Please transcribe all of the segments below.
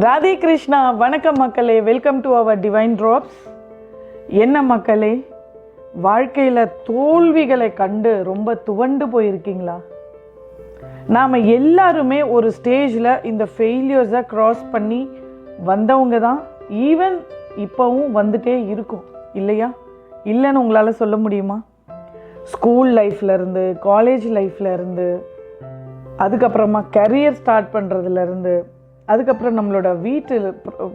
ராதே கிருஷ்ணா வணக்கம் மக்களே. Welcome to our divine drops என்ன மக்களே? வாழ்க்கையில் தோல்விகளை கண்டு ரொம்ப துவண்டு போயிருக்கீங்களா? நாம் எல்லாருமே ஒரு ஸ்டேஜில் இந்த ஃபெயிலியர்ஸை க்ராஸ் பண்ணி வந்தவங்க தான். ஈவன் இப்போவும் வந்துட்டே இருக்கும். இல்லையா? இல்லைன்னு உங்களால் சொல்ல முடியுமா? ஸ்கூல் லைஃப்லேருந்து காலேஜ் லைஃப்லேருந்து அதுக்கப்புறமா கரியர் ஸ்டார்ட் பண்ணுறதுலேருந்து அதுக்கப்புறம் நம்மளோட வீட்டு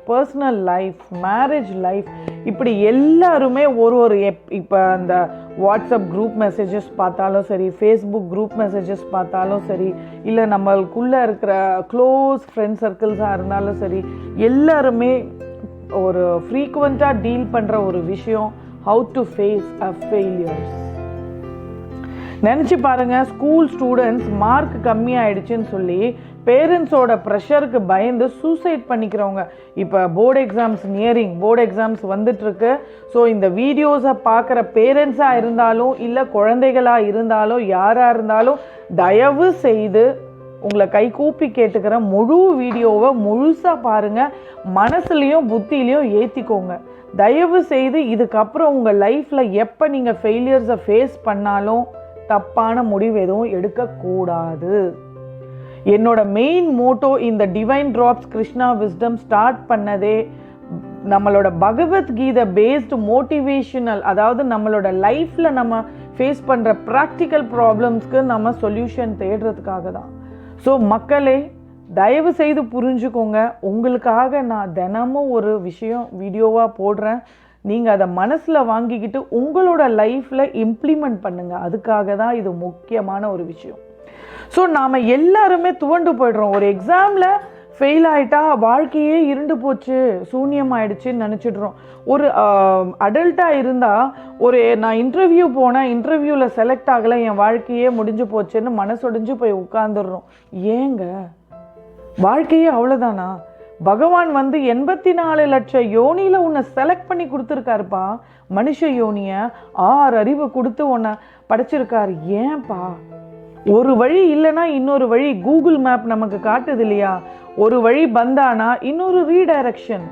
பர்சனல் லைஃப் மேரேஜ் லைஃப் இப்படி எல்லாருமே ஒரு ஒரு எப் இப்போ அந்த வாட்ஸ்அப் குரூப் மெசேஜஸ் பார்த்தாலும் சரி ஃபேஸ்புக் குரூப் மெசேஜஸ் பார்த்தாலும் சரி இல்லை நம்மளுக்குள்ளே இருக்கிற க்ளோஸ் ஃப்ரெண்ட் சர்க்கிள்ஸாக இருந்தாலும் சரி எல்லாருமே ஒரு ஃப்ரீக்குவெண்ட்டாக டீல் பண்ணுற ஒரு விஷயம் how to face a failures நினச்சி பாருங்க ஸ்கூல் ஸ்டூடெண்ட்ஸ் மார்க் கம்மியாயிடுச்சுன்னு சொல்லி பேரண்ட்ஸோட ப்ரெஷருக்கு பயந்து சூசைட் பண்ணிக்கிறவங்க. இப்போ board exams nearing board exams வந்துட்டுருக்கு. ஸோ இந்த வீடியோஸை பார்க்குற பேரண்ட்ஸாக இருந்தாலும் இல்லை குழந்தைகளாக இருந்தாலும் யாராக இருந்தாலும் தயவு செய்து உங்களை கை கூப்பி கேட்டுக்கிற முழு வீடியோவை முழுசாக பாருங்கள் மனசுலையும் புத்திலையும் ஏற்றிக்கோங்க தயவு செய்து இதுக்கப்புறம் உங்கள் லைஃப்பில் எப்போ நீங்கள் ஃபெயிலியர்ஸை ஃபேஸ் பண்ணாலும் தப்பான முடிவு எதுவும் எடுக்கக்கூடாது. என்னோட மெயின் மோட்டோ இந்த divine drops Krishna wisdom start பண்ணதே நம்மளோட பகவத்கீதை பேஸ்டு மோட்டிவேஷனல் அதாவது நம்மளோட லைஃப்பில் நம்ம ஃபேஸ் பண்ணுற ப்ராக்டிக்கல் ப்ராப்ளம்ஸ்க்கு நம்ம சொல்யூஷன் தேடுறதுக்காக தான். ஸோ மக்களே தயவு செய்து புரிஞ்சுக்கோங்க. உங்களுக்காக நான் தினமும் ஒரு விஷயம் வீடியோவாக போடுறேன். நீங்கள் அதை மனசில் வாங்கிக்கிட்டு உங்களோட லைஃப்பில் இம்ப்ளிமெண்ட் பண்ணுங்கள் அதுக்காக தான் இது முக்கியமான ஒரு விஷயம். ஸோ நாம் எல்லாருமே துவண்டு போயிடுறோம். ஒரு எக்ஸாமில் ஃபெயில் ஆகிட்டா வாழ்க்கையே இருண்டு போச்சு சூன்யம் ஆயிடுச்சுன்னு நினச்சிடுறோம். ஒரு அடல்ட்டாக இருந்தால் ஒரு நான் இன்டர்வியூ போனேன் இன்டர்வியூவில் செலக்ட் ஆகலை என் வாழ்க்கையே முடிஞ்சு போச்சுன்னு மனசொடிஞ்சு போய் உட்காந்துடுறோம் ஏங்க? வாழ்க்கையே அவ்வளோதானா பகவான் வந்து எண்பத்தி நாலு லட்சம் யோனியில் உன்னை செலக்ட் பண்ணி கொடுத்துருக்காருப்பா. மனுஷ யோனியை ஆறு அறிவு கொடுத்து உன்னை படைச்சிருக்காரு. ஏன்பா? ஒரு வழி இல்லைன்னா இன்னொரு வழி கூகுள் மேப் நமக்கு காட்டுது இல்லையா? ஒரு வழி பந்தானா இன்னொரு ரீடைரக்ஷன்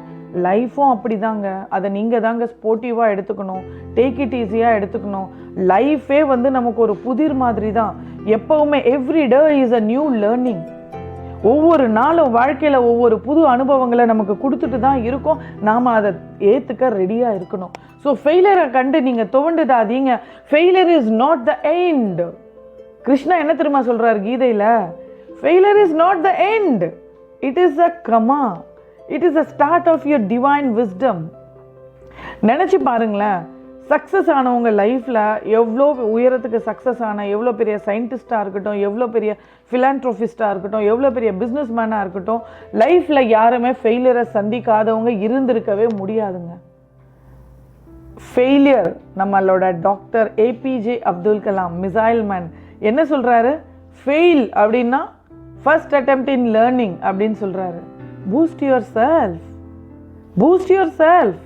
லைஃப்பும் அப்படிதாங்க. அதை நீங்கள் தாங்க ஸ்போர்ட்டிவாக எடுத்துக்கணும். டேக் இட் ஈஸியாக எடுத்துக்கணும். லைஃபே வந்து நமக்கு ஒரு புதிர் மாதிரி தான் எப்போவுமே every day is a new learning ஒவ்வொரு நாளும் வாழ்க்கையில் ஒவ்வொரு புது அனுபவங்களை நமக்கு கொடுத்துட்டு தான் இருக்கும். நாம் அதை ஏற்றுக்க ரெடியாக இருக்கணும். ஸோ ஃபெயிலியரை கண்டு நீங்கள் துவண்டுடாதீங்க. Failure is not the end Krishna என்ன தெரியுமா சொல்கிறார் கீதையில்? Failure is not the end it is a comma it is a start of your divine wisdom நினச்சி பாருங்களேன் சக்ஸஸ் ஆனவங்க லைஃப்பில் எவ்வளோ உயரத்துக்கு சக்ஸஸ் ஆன எவ்வளோ பெரிய சயின்டிஸ்ட்டாக இருக்கட்டும் எவ்வளோ பெரிய ஃபிலான்ட்ரோஃபிஸ்ட்டாக இருக்கட்டும் எவ்வளோ பெரிய பிஸ்னஸ் மேனாக இருக்கட்டும் லைஃப்பில் யாருமே ஃபெயிலியரை சந்திக்காதவங்க இருந்திருக்கவே முடியாதுங்க. ஃபெயிலியர் நம்மளோட doctor APJ Abdul Kalam missile man என்ன சொல்கிறாரு ஃபெயில் அப்படின்னா ஃபர்ஸ்ட் அட்டெம்ப்ட் இன் லேர்னிங் அப்படின்னு சொல்கிறாரு boost your self boost your self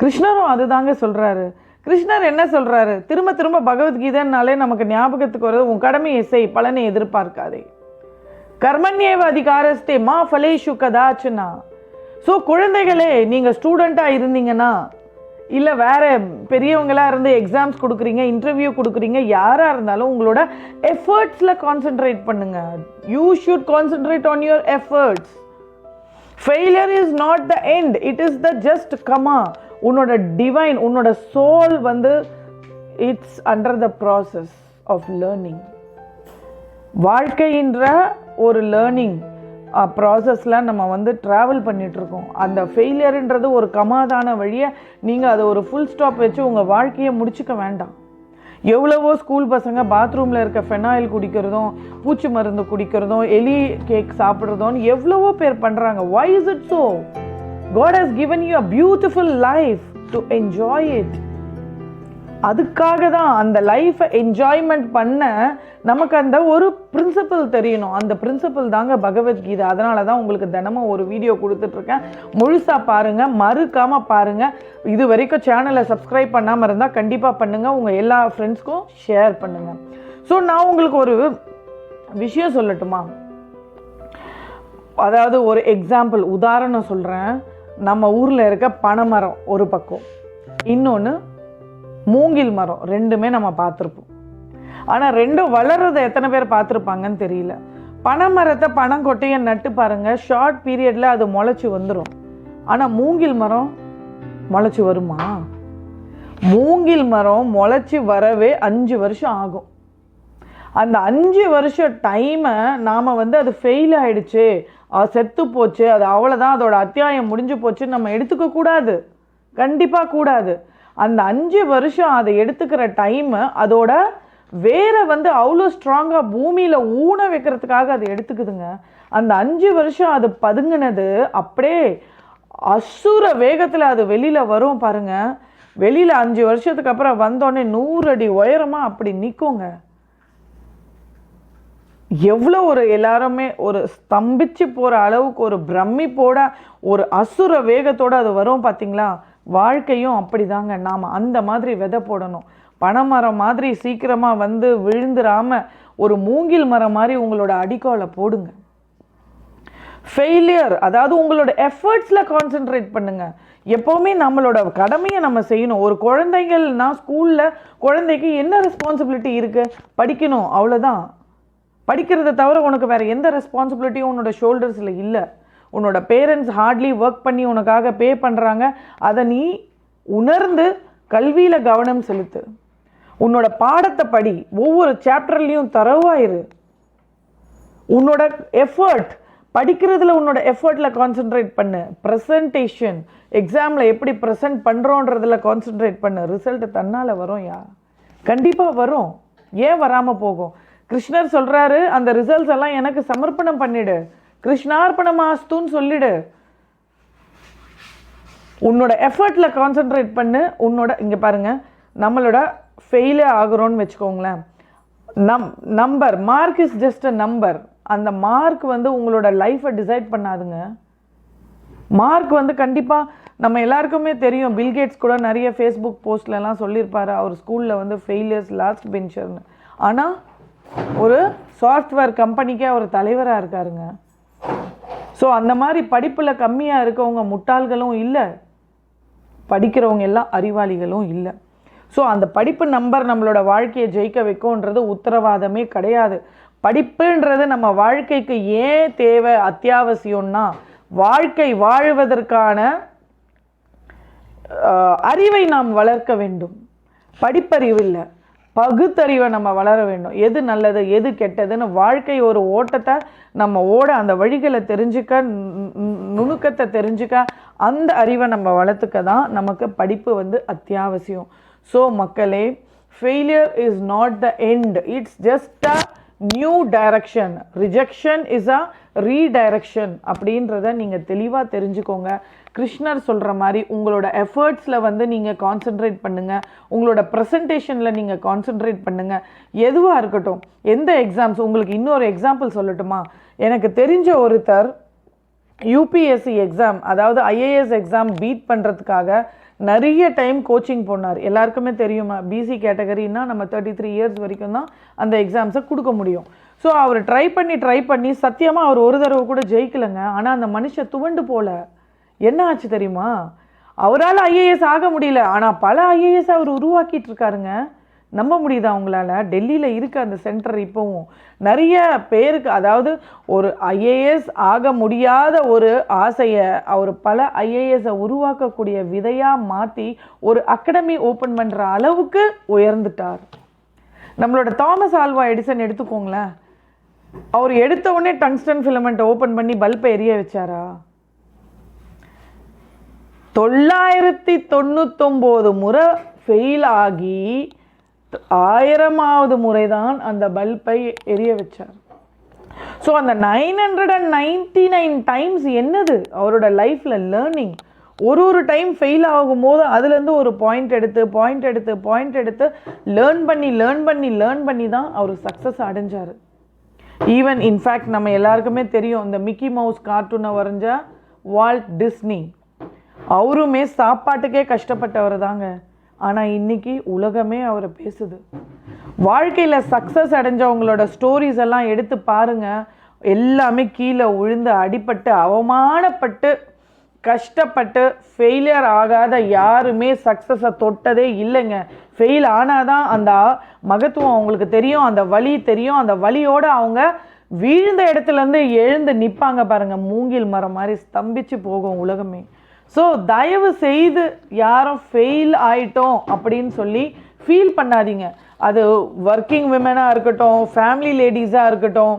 கிருஷ்ணரும் அதுதாங்க சொல்கிறாரு கிருஷ்ணர் என்ன சொல்கிறாரு திரும்ப திரும்ப பகவத்கீதைனாலே நமக்கு ஞாபகத்துக்கு வருது உன் கடமை இசை பலனை எதிர்பார்க்காதே. கர்மண்யேவ அதிகாரஸ்தே மா ஃபலேஷு கதாச்சுனா. ஸோ குழந்தைகளே நீங்கள் ஸ்டூடெண்ட்டாக இருந்தீங்கன்னா இல்லை வேற பெரியவங்களாக இருந்து எக்ஸாம்ஸ் கொடுக்குறீங்க இன்டர்வியூ கொடுக்குறீங்க யாராக இருந்தாலும் உங்களோட எஃபர்ட்ஸில் கான்சென்ட்ரேட் பண்ணுங்கள் you should concentrate on your efforts failure is not the end it is the just comma உன்னோட டிவைன் உன்னோட சோல் வந்து it's under the process of learning வாழ்க்கைன்ற ஒரு லேர்னிங் ப்ராசஸில் நம்ம வந்து ட்ராவல் பண்ணிகிட்ருக்கோம் அந்த ஃபெயிலியருன்றது ஒரு கமாதான வழியை நீங்கள் அதை ஒரு ஃபுல் ஸ்டாப் வச்சு உங்கள் வாழ்க்கையை முடிச்சுக்க வேண்டாம். எவ்வளவோ ஸ்கூல் பசங்க பாத்ரூமில் இருக்க ஃபெனாயில் குடிக்கிறதும் பூச்சி மருந்து குடிக்கிறதும் எலி கேக் சாப்பிட்றதும் எவ்வளவோ பேர் பண்ணுறாங்க why is it so God has given you a beautiful life to enjoy it அதுக்காக தான் அந்த லைஃப்பை என்ஜாய்மெண்ட் பண்ண நமக்கு அந்த ஒரு பிரின்சிபல் தெரியணும். அந்த பிரின்சிபல் தாங்க பகவத்கீதை. அதனால தான் உங்களுக்கு தினமும் ஒரு வீடியோ கொடுத்துட்ருக்கேன். முழுசாக பாருங்கள் மறுக்காமல் பாருங்கள் இது வரைக்கும் சேனலை சப்ஸ்கிரைப் பண்ணாமல் இருந்தால் கண்டிப்பாக பண்ணுங்கள் உங்கள் எல்லா ஃப்ரெண்ட்ஸ்க்கும் ஷேர் பண்ணுங்கள் ஸோ நான் உங்களுக்கு ஒரு விஷயம் சொல்லட்டுமா? அதாவது ஒரு எக்ஸாம்பிள் உதாரணம் சொல்கிறேன் நம்ம ஊரில் இருக்க பனைமரம் ஒரு பக்கம். இன்னொன்று மூங்கில் மரம் ரெண்டுமே நம்ம பார்த்துருப்போம். ஆனால் ரெண்டும் வளர்கிறத எத்தனை பேர் பார்த்துருப்பாங்கன்னு தெரியல. பனைமரத்தை பனங்கொட்டையை நட்டு பாருங்கள் ஷார்ட் பீரியடில் அது முளைச்சி வந்துடும் ஆனால் மூங்கில் மரம் முளைச்சி வருமா? மூங்கில் மரம் முளைச்சி வரவே அஞ்சு வருஷம் ஆகும். அந்த அஞ்சு வருஷம் டைமை நாம் வந்து அது ஃபெயில் ஆகிடுச்சு அது செத்து போச்சு அது அவ்வளோதான் அதோட அத்தியாயம் முடிஞ்சு போச்சுன்னு நம்ம எடுத்துக்க கூடாது. கண்டிப்பாக கூடாது. அந்த அஞ்சு வருஷம் அதை எடுத்துக்கிற டைமு அதோட வேரை வந்து அவ்வளோ ஸ்ட்ராங்காக பூமியில் ஊன வைக்கிறதுக்காக அது எடுத்துக்குதுங்க. அந்த அஞ்சு வருஷம் அது பதுங்கினது அப்படியே அசுர வேகத்தில் அது வெளியில் வரும் பாருங்கள் வெளியில் அஞ்சு வருஷத்துக்கு அப்புறம் வந்தோடனே நூறு அடி உயரமாக அப்படி நிற்குங்க எவ்வளோ ஒரு எல்லாருமே ஒரு ஸ்தம்பிச்சு போகிற அளவுக்கு ஒரு பிரமிப்போட ஒரு அசுர வேகத்தோடு அது வரும் பார்த்தீங்களா வாழ்க்கையும் அப்படிதாங்க. நாம் அந்த மாதிரி விதை போடணும். பனைமரம் மாதிரி சீக்கிரமாக வந்து விழுந்துராம ஒரு மூங்கில் மரம் மாதிரி உங்களோட அடிக்கோலை போடுங்க. ஃபெயிலியர் அதாவது உங்களோட எஃபர்ட்ஸில் கான்சென்ட்ரேட் பண்ணுங்கள் எப்போவுமே நம்மளோட கடமையை நம்ம செய்யணும். ஒரு குழந்தைகள்னா ஸ்கூலில் குழந்தைக்கு என்ன ரெஸ்பான்சிபிலிட்டி இருக்குது படிக்கணும் அவ்வளோதான் படிக்கிறத தவிர உனக்கு வேறு எந்த ரெஸ்பான்சிபிலிட்டியும் உன்னோட ஷோல்டர்ஸில் இல்லை. உன்னோட பேரண்ட்ஸ் ஹார்ட்லி ஒர்க் பண்ணி உனக்காக பே பண்ணுறாங்க அதை நீ உணர்ந்து கல்வியில் கவனம் செலுத்து. உன்னோட பாடத்தை படி ஒவ்வொரு சாப்டர்லேயும் தரவாயிரு உன்னோட எஃபர்ட் படிக்கிறதுல உன்னோட எஃபர்ட்டில் கான்சென்ட்ரேட் பண்ணு. ப்ரெசன்டேஷன் எக்ஸாமில் எப்படி ப்ரெசென்ட் பண்ணுறோன்றதில் கான்சென்ட்ரேட் பண்ணு. ரிசல்ட் தன்னால் வரும் யா. கண்டிப்பாக வரும். ஏன் வராமல் போகும்? கிருஷ்ணர் சொல்கிறாரு அந்த ரிசல்ட்ஸ் எல்லாம் எனக்கு சமர்ப்பணம் பண்ணிடு. கிருஷ்ணார்பணமாஸ்துன்னு சொல்லிடு. உன்னோட எஃபர்ட்டில் கான்சென்ட்ரேட் பண்ணு உன்னோட இங்கே பாருங்க நம்மளோட ஃபெயிலே ஆகிறோன்னு வச்சுக்கோங்களேன். நம் number mark is just a number அந்த மார்க் வந்து உங்களோட லைஃப்பை டிசைட் பண்ணாதுங்க. மார்க் வந்து கண்டிப்பாக நம்ம எல்லாருக்குமே தெரியும். பில்கேட்ஸ் கூட நிறைய ஃபேஸ்புக் போஸ்ட்லலாம் சொல்லியிருப்பார். அவர் ஸ்கூலில் வந்து ஃபெயிலியர்ஸ் லாஸ்ட் பெஞ்சர்னு ஆனால் ஒரு சாஃப்ட்வேர் கம்பெனிக்கே அவர் தலைவராக இருக்காருங்க. ஸோ அந்த மாதிரி படிப்பில் கம்மியாக இருக்கவங்க முட்டாள்களும் இல்லை. படிக்கிறவங்க எல்லாம் அறிவாளிகளும் இல்லை. ஸோ அந்த படிப்பு நம்பர் நம்மளோட வாழ்க்கையை ஜெயிக்க வைக்கும்ன்றது உத்தரவாதமே கிடையாது. படிப்புன்றது நம்ம வாழ்க்கைக்கு ஏன் தேவை அத்தியாவசியம்னா வாழ்க்கை வாழ்வதற்கான அறிவை நாம் வளர்க்க வேண்டும். படிப்பறிவு இல்லை. பகுத்தறிவை நம்ம வளர வேண்டும். எது நல்லது எது கெட்டதுன்னு வாழ்க்கை ஒரு ஓட்டத்தை நம்ம ஓட அந்த வழிகளை தெரிஞ்சுக்க நுணுக்கத்தை தெரிஞ்சுக்க அந்த அறிவை நம்ம வளர்த்துக்க தான் நமக்கு படிப்பு வந்து அத்தியாவசியம். ஸோ மக்களே failure is not the end it's just a new direction rejection is a redirection அப்படின்றத நீங்கள் தெளிவாக தெரிஞ்சுக்கோங்க. கிருஷ்ணர் சொல்கிற மாதிரி உங்களோட எஃபர்ட்ஸில் வந்து நீங்கள் கான்சென்ட்ரேட் பண்ணுங்கள் உங்களோட ப்ரெசன்டேஷனில் நீங்கள் கான்சென்ட்ரேட் பண்ணுங்கள் எதுவாக இருக்கட்டும் எந்த எக்ஸாம்ஸ் உங்களுக்கு இன்னொரு எக்ஸாம்பிள் சொல்லட்டுமா? எனக்கு தெரிஞ்ச ஒருத்தர் யூபிஎஸ்சி எக்ஸாம் அதாவது ஐஏஎஸ் எக்ஸாம் பீட் பண்ணுறதுக்காக நிறைய டைம் கோச்சிங் போனார். எல்லாருக்குமே தெரியுமா? பிசி கேட்டகரின்னா நம்ம தேர்ட்டி த்ரீ இயர்ஸ் வரைக்கும் தான் அந்த எக்ஸாம்ஸை கொடுக்க முடியும். ஸோ அவர் ட்ரை பண்ணி ட்ரை பண்ணி சத்தியமாக அவர் ஒரு தடவை கூட ஜெயிக்கலைங்க. ஆனால் அந்த மனுஷன் துவண்டு போல. என்ன ஆச்சு தெரியுமா? அவரால் ஐஏஎஸ் ஆக முடியல. ஆனால் பல ஐஏஎஸ் அவர் உருவாக்கிட்டு இருக்காருங்க நம்ப முடியுதா உங்களால்? டெல்லியில் இருக்க அந்த சென்டர் இப்போவும். நிறைய பேருக்கு அதாவது ஒரு ஐஏஎஸ் ஆக முடியாத ஒரு ஆசையை அவர் பல ஐஏஎஸை உருவாக்கக்கூடிய விதையாக மாற்றி ஒரு அகாடமி ஓப்பன் பண்ணுற அளவுக்கு உயர்ந்துட்டார். நம்மளோட தாமஸ் ஆல்வா எடிசன் எடுத்துக்கோங்களேன். அவர் எடுத்த உடனே டங்ஸ்டன் ஃபிலமெண்ட்டை ஓப்பன் பண்ணி பல்பை எரிய வச்சாரா? தொள்ளாயிரத்தி தொண்ணூத்தொம்போது முறை ஃபெயில் ஆகி ஆயிரமாவது முறை தான் அந்த பல்பை எரிய வச்சார். ஸோ அந்த nine hundred and ninety nine times என்னது? அவரோட லைஃப்பில் லேர்னிங் ஒரு ஒரு டைம் ஃபெயில் ஆகும்போது அதுலேருந்து ஒரு பாயிண்ட் எடுத்து பாயிண்ட் எடுத்து பாயிண்ட் எடுத்து லேர்ன் பண்ணி லேர்ன் பண்ணி லேர்ன் பண்ணி தான் அவர் சக்ஸஸ் அடைஞ்சார். ஈவன் இன்ஃபேக்ட் நம்ம எல்லாருக்குமே தெரியும் இந்த மிக்கி மவுஸ் கார்ட்டூனை வரைஞ்ச வால்ட் டிஸ்னி அவருமே சாப்பாட்டுக்கே கஷ்டப்பட்டவர் தாங்க ஆனால் இன்னைக்கு உலகமே அவரை பேசுது. வாழ்க்கையில் சக்ஸஸ் அடைஞ்சவங்களோட ஸ்டோரிஸ் எல்லாம் எடுத்து பாருங்கள் எல்லாமே கீழே விழுந்து அடிபட்டு அவமானப்பட்டு கஷ்டப்பட்டு ஃபெயிலியர் ஆகாத யாருமே சக்ஸஸை தொட்டதே இல்லைங்க. ஃபெயில் ஆனால் தான் அந்த மகத்துவம் அவங்களுக்கு தெரியும் அந்த வழி தெரியும் அந்த வழியோடு அவங்க வீழ்ந்த இடத்துலேருந்து எழுந்து நிற்பாங்க பாருங்கள் மூங்கில் மரம் மாதிரி ஸ்தம்பிச்சு போகும் உலகமே. ஸோ தயவு செய்து யாரும் ஃபெயில் ஆயிட்டோம் அப்படின்னு சொல்லி ஃபீல் பண்ணாதீங்க. அது ஒர்க்கிங் விமனாக இருக்கட்டும் ஃபேமிலி லேடிஸாக இருக்கட்டும்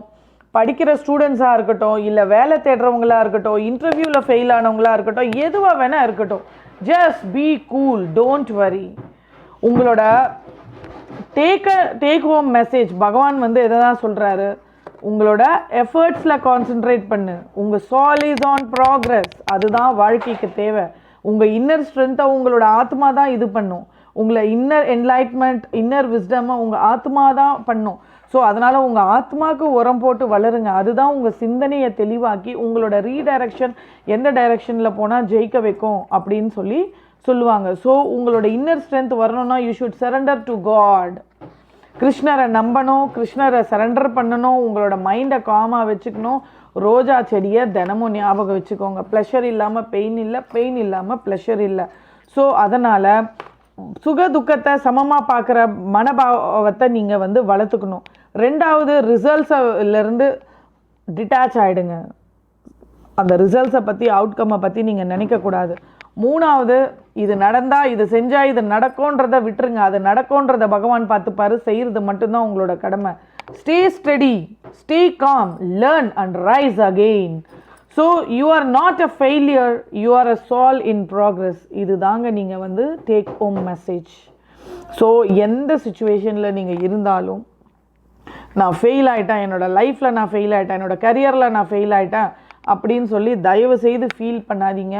படிக்கிற ஸ்டூடெண்ட்ஸாக இருக்கட்டும் இல்லை வேலை தேடுறவங்களா இருக்கட்டும் இன்டர்வியூவில் ஃபெயில் ஆனவங்களா இருக்கட்டும் எதுவாக வேணால் இருக்கட்டும். Just be cool don't worry உங்களோட டேக் டேக் ஹோம் மெசேஜ் பகவான் வந்து எதை தான் சொல்கிறாரு உங்களோட எஃபர்ட்ஸில் கான்சென்ட்ரேட் பண்ணு. உங்கள் சால் இஸ் ஆன் ப்ராக்ரஸ் அதுதான் வாழ்க்கைக்கு தேவை. உங்கள் இன்னர் ஸ்ட்ரென்த்தை உங்களோட ஆத்மா தான் இது பண்ணும். உங்களை இன்னர் என்லைட்மெண்ட் இன்னர் விஸ்டமை உங்கள் ஆத்மா தான் பண்ணும். ஸோ அதனால் உங்கள் ஆத்மாவுக்கு உரம் போட்டு வளருங்க. அதுதான் உங்கள் சிந்தனையை தெளிவாக்கி உங்களோட ரீடைரக்ஷன் எந்த டைரக்ஷனில் போனால் ஜெயிக்க வைக்கும் அப்படின்னு சொல்லி சொல்லுவாங்க. ஸோ உங்களோட இன்னர் ஸ்ட்ரென்த் வரணும்னா you should surrender to God கிருஷ்ணரை நம்பணும் கிருஷ்ணரை சரண்டர் பண்ணணும் உங்களோட மைண்டை காமாக வச்சுக்கணும். ரோஜா செடியை தினமும் ஞாபகம் வச்சுக்கோங்க. ப்ளஷர் இல்லாமல் பெயின் இல்லை பெயின் இல்லாமல் ப்ளஷர் இல்லை. ஸோ அதனால் சுக துக்கத்தை சமமாக பார்க்குற மனபாவத்தை நீங்கள் வந்து வளர்த்துக்கணும். ரெண்டாவது ரிசல்ட்ஸிலேருந்து டிட்டாச் ஆகிடுங்க அந்த ரிசல்ட்ஸை பற்றி அவுட்கம்மை பற்றி நீங்கள் நினைக்கக்கூடாது. மூணாவது இது நடந்தால் இது செஞ்சால் இது நடக்கும்ன்றதை விட்டுருங்க. அது நடக்கும்ன்றதை பகவான் பார்த்துப்பாரு. செய்கிறது மட்டும்தான் உங்களோட கடமை. Stay study stay calm learn and rise again so you are not a failure you are a soul in progress இது தாங்க நீங்கள் வந்து டேக் ஹோம் மெசேஜ் ஸோ எந்த சுச்சுவேஷனில் நீங்கள் இருந்தாலும் நான் ஃபெயில் ஆகிட்டேன் என்னோடய லைஃப்பில் நான் ஃபெயில் ஆகிட்டேன் என்னோட கரியரில் நான் ஃபெயில் ஆகிட்டேன் அப்படின்னு சொல்லி தயவு செய்து ஃபீல் பண்ணாதீங்க.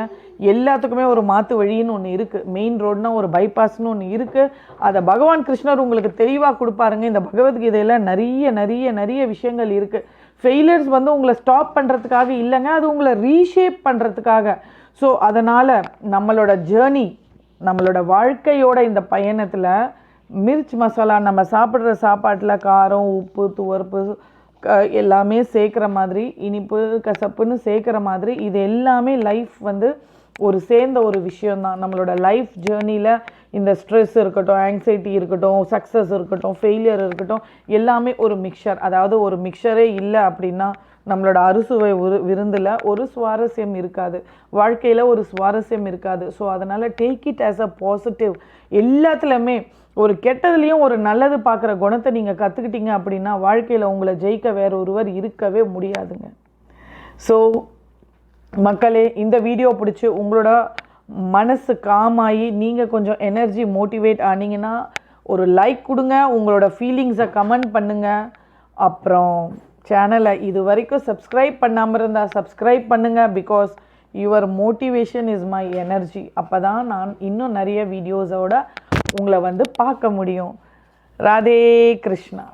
எல்லாத்துக்குமே ஒரு மாற்று வழின்னு ஒன்று இருக்குது மெயின் ரோடுனா ஒரு பைபாஸ்னு ஒன்று இருக்குது அதை பகவான் கிருஷ்ணர் உங்களுக்கு தெளிவாக கொடுப்பாருங்க. இந்த பகவத்கீதையில் நிறைய நிறைய நிறைய விஷயங்கள் இருக்குது ஃபெயிலியர்ஸ் வந்து உங்களை ஸ்டாப் பண்ணுறதுக்காக இல்லைங்க. அது உங்களை ரீஷேப் பண்ணுறதுக்காக ஸோ அதனால் நம்மளோட ஜேர்னி நம்மளோட வாழ்க்கையோட இந்த பயணத்தில் மிர்ச் மசாலா நம்ம சாப்பிட்ற சாப்பாட்டில் காரம் உப்பு துவர்ப்பு எல்லாமே சேர்க்குற மாதிரி இனிப்பு கசப்புன்னு சேர்க்குற மாதிரி இது எல்லாமே லைஃப் வந்து ஒரு சேர்ந்த ஒரு விஷயந்தான் நம்மளோட லைஃப் ஜேர்னியில் இந்த ஸ்ட்ரெஸ் இருக்கட்டும் ஆங்ஸைட்டி இருக்கட்டும் சக்ஸஸ் இருக்கட்டும் ஃபெயிலியர் இருக்கட்டும் எல்லாமே ஒரு மிக்சர் அதாவது ஒரு மிக்சரே இல்லை அப்படின்னா நம்மளோட அறுசுவை ஒரு விருந்தில் ஒரு சுவாரஸ்யம் இருக்காது. வாழ்க்கையில் ஒரு சுவாரஸ்யம் இருக்காது. ஸோ அதனால் take it as a positive எல்லாத்துலேயுமே ஒரு கெட்டதுலேயும் ஒரு நல்லது பார்க்குற குணத்தை நீங்கள் கற்றுக்கிட்டீங்க அப்படின்னா வாழ்க்கையில் உங்களை ஜெயிக்க வேற ஒருவர் இருக்கவே முடியாதுங்க. ஸோ மக்களே இந்த வீடியோ பிடிச்சி உங்களோட மனசு காமாயி நீங்கள் கொஞ்சம் எனர்ஜி மோட்டிவேட் ஆனீங்கன்னா ஒரு லைக் கொடுங்க உங்களோட ஃபீலிங்ஸை கமெண்ட் பண்ணுங்கள் அப்புறம் சேனலை இது வரைக்கும் சப்ஸ்கிரைப் பண்ணாமல் இருந்தால் சப்ஸ்கிரைப் பண்ணுங்கள் because your motivation is my energy அப்போ தான் நான் இன்னும் நிறைய வீடியோஸோட உங்களை வந்து பார்க்க முடியும். ராதே கிருஷ்ணா.